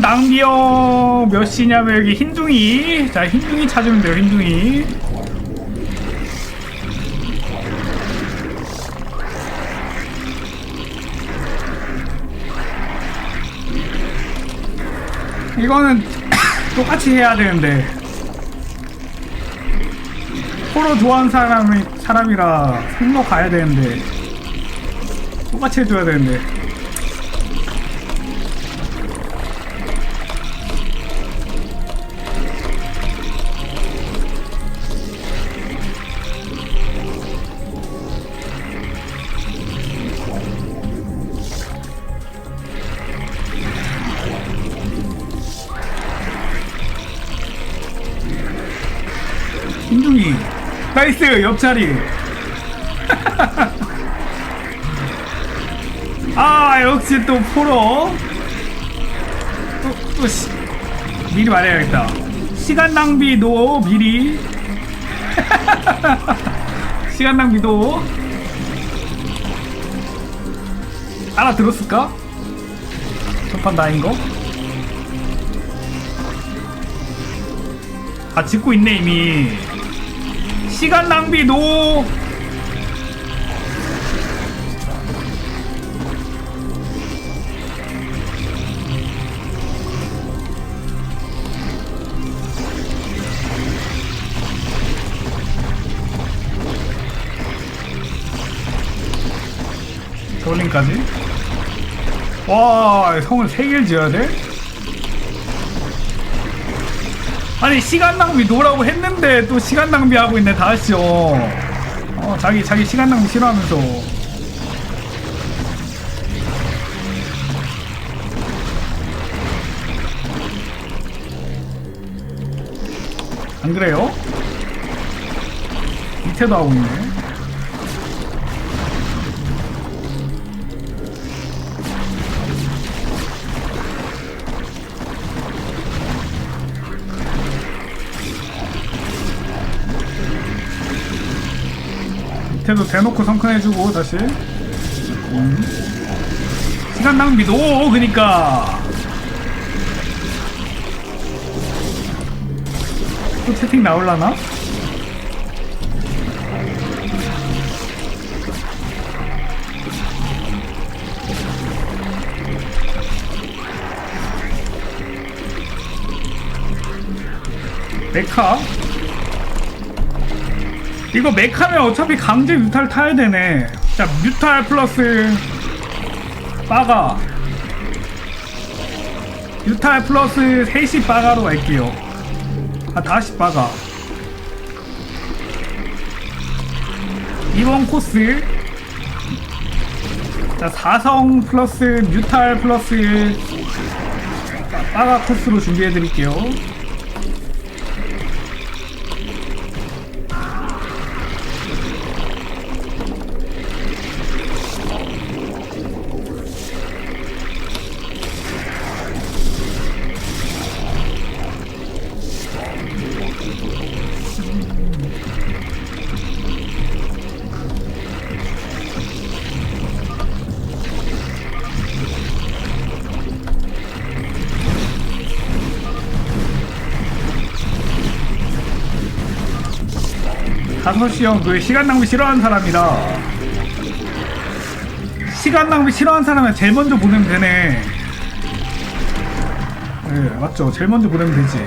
시간 낭비요. 몇 시냐면 여기 흰둥이. 자 흰둥이 찾으면 돼요 흰둥이. 이거는 똑같이 해야 되는데. 포로 좋아하는 사람이, 사람이라 생로 가야 되는데. 똑같이 해줘야 되는데 나이스 옆자리. 아 역시 또 포로. 또, 또 시, 미리 말해야겠다. 시간 낭비도 미리. 시간 낭비도. 알아들었을까? 첫판 다인 거? 아 짓고 있네 이미 시간 낭비 노 저울링까지 와 성을 3개를 지어야 돼? 아니 시간 낭비 노라고 했는데 또 시간 낭비하고 있네 다시요. 어 자기 자기 시간 낭비 싫어하면서. 안 그래요? 밑에도 하고 있네 밑에도 대놓고 성큰해주고 다시 음. 시간 낭비도 그니까 또 채팅 나올라나? 메카 이거 메카면 어차피 강제 뮤탈 타야 되네. 자, 뮤탈 플러스 빠가. 뮤탈 플러스 3시 빠가로 갈게요. 아, 다시 빠가. 이번 코스. 자, 4성 플러스 뮤탈 플러스 빠가 코스로 준비해 드릴게요. 다섯시 형그 시간 낭비 싫어하는 사람이라 시간 낭비 싫어하는 사람은 제일 먼저 보내면 되네. 네 맞죠. 제일 먼저 보내면 되지.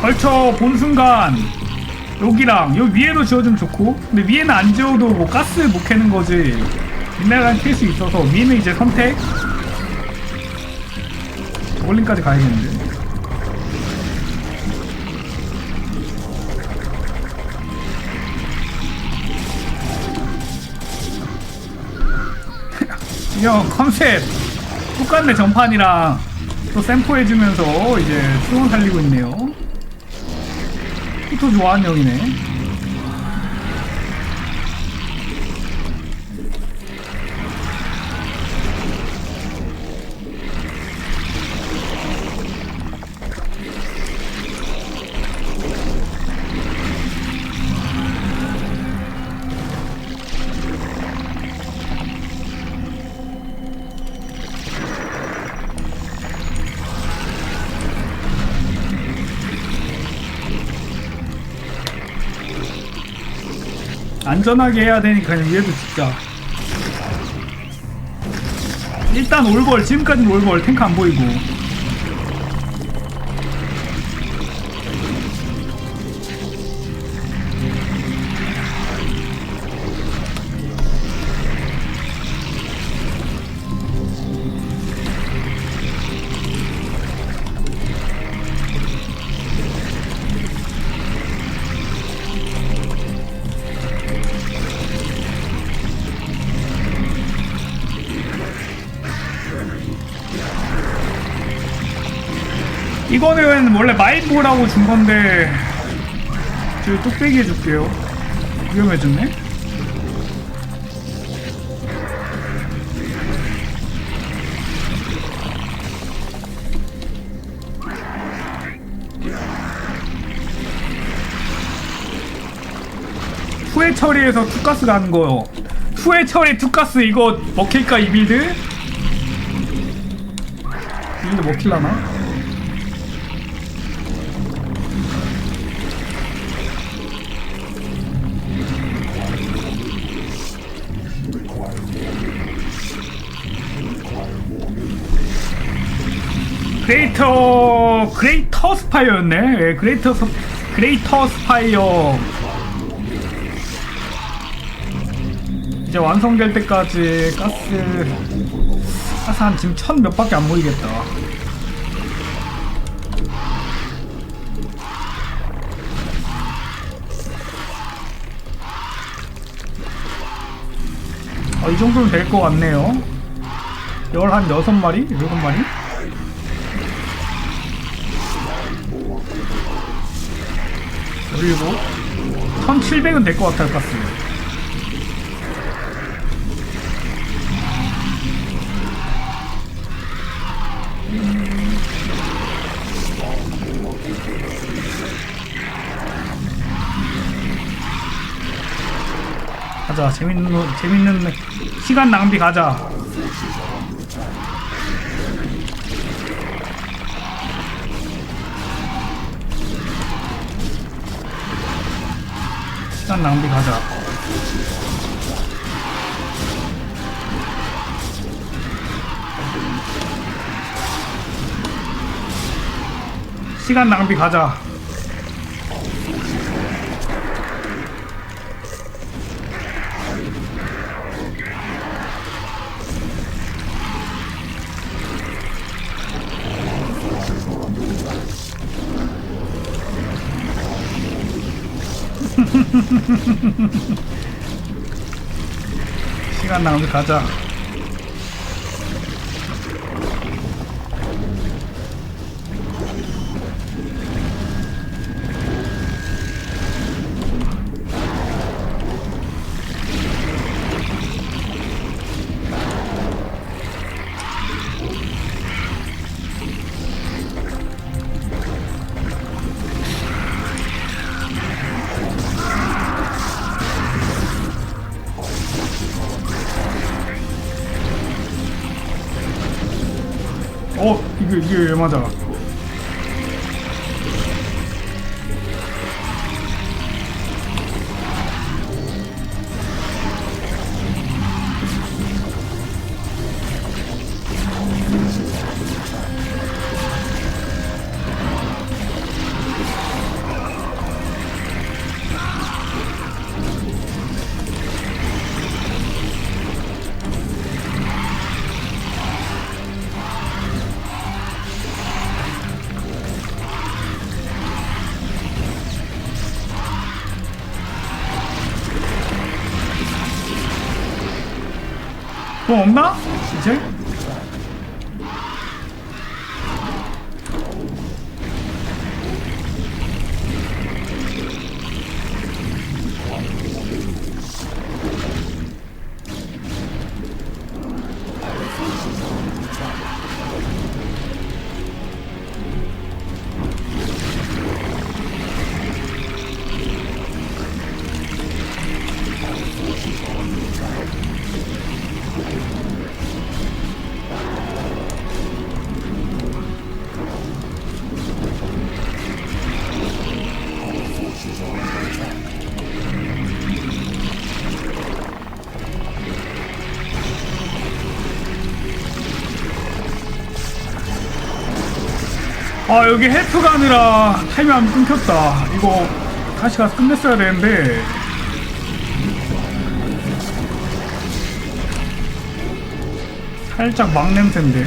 걸쳐 본 순간 여기랑 여기 위에도 지어주면 좋고 근데 위에는 안 지어도 뭐 가스 못 캐는 거지 미네랄 캘수 있어서 위는 이제 선택. 저글링까지 가야겠는데. 형 컨셉. 똑같네 전판이랑 또 샘포 해주면서 이제 수원 살리고 있네요. 또 좋아하는 형이네 안전하게 해야 되니까 그냥 위에도 진짜. 일단 올벌 지금까지는 올벌 탱크 안 보이고 이거는 원래 마인보라고 준 건데 저 뚝배기 해줄게요 위험해졌네 후회 처리해서 투가스 가는 거요 후회 처리 투가스 이거 먹힐까 이 빌드? 이 빌드 먹힐라나? 그레이터 그레이터 스파이어였네. 예, 그레이터 스 그레이터 스파이어. 이제 완성될 때까지 가스 가스 한 지금 천 몇 밖에 안 모이겠다. 어, 이 정도면 될 것 같네요. 열 한 여섯 마리, 일곱 마리. 그리고 1700은 될 것 같아요 가스 가자 재밌는 노- 재밌는 시간 낭비 가자 시간 낭비 가자. 시간 낭비 가자. 시간 낭비 가자. 어, 이게 이게 왜 뭐 없나? 이제? 아 여기 헬프 가느라 타이밍 끊겼다. 이거 다시 가서 끝냈어야 되는데. 살짝 막 냄새인데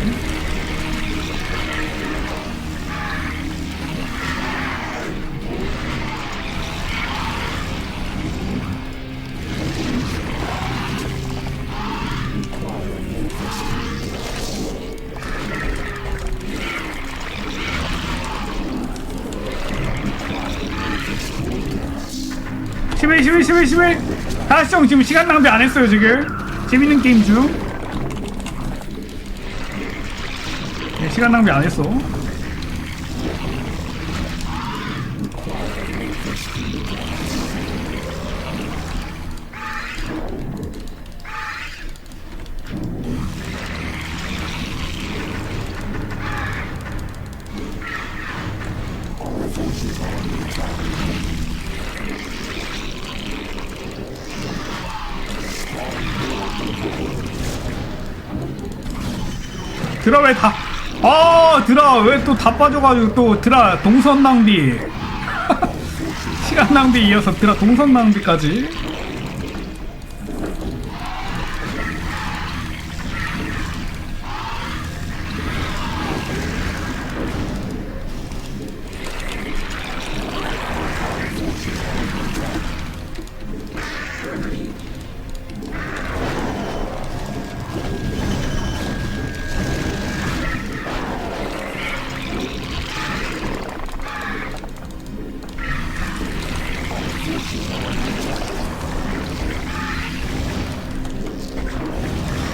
십일 십일 십일 십일 다시 형 지금 시간 낭비 안 했어요 지금. 재밌는 게임 중. 네, 시간 낭비 안 했어 드라 왜 다, 아, 드라 왜 또 다 빠져가지고 또 드라 동선 낭비. 시간 낭비 이어서 드라 동선 낭비까지.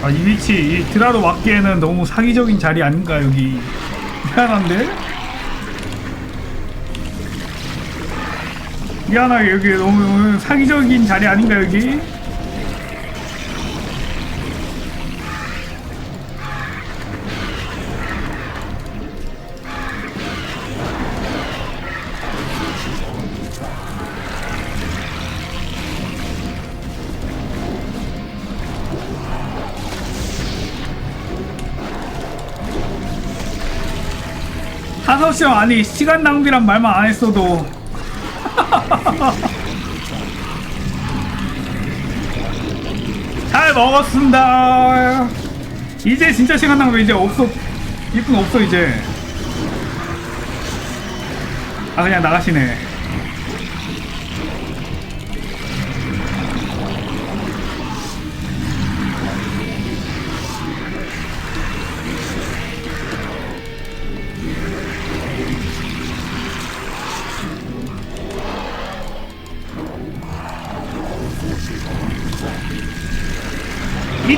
아, 이 위치, 이 드라로 맞기에는 너무 사기적인 자리 아닌가, 여기. 미안한데? 미안하게, 여기 너무 사기적인 자리 아닌가, 여기? 다섯 시간 아니 시간 낭비란 말만 안 했어도 잘 먹었습니다. 이제 진짜 시간 낭비 이제 없어. 이쁜 없어 이제. 아 그냥 나가시네.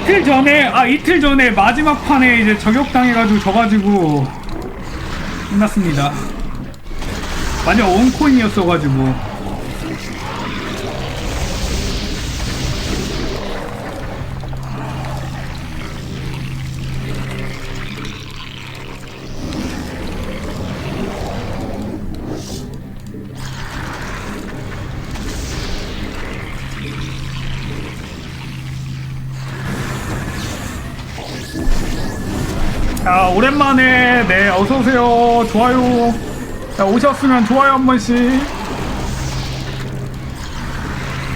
이틀 전에 아 이틀 전에 마지막 판에 이제 저격당해가지고 져가지고 끝났습니다. 완전 원코인이었어가지고 오랜만에 네 어서 오세요. 좋아요. 자 오셨으면 좋아요 한 번씩.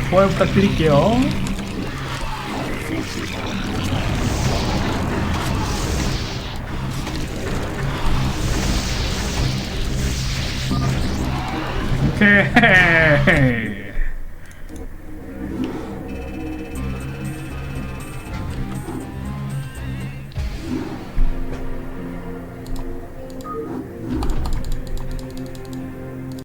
좋아요 부탁드릴게요. 오케이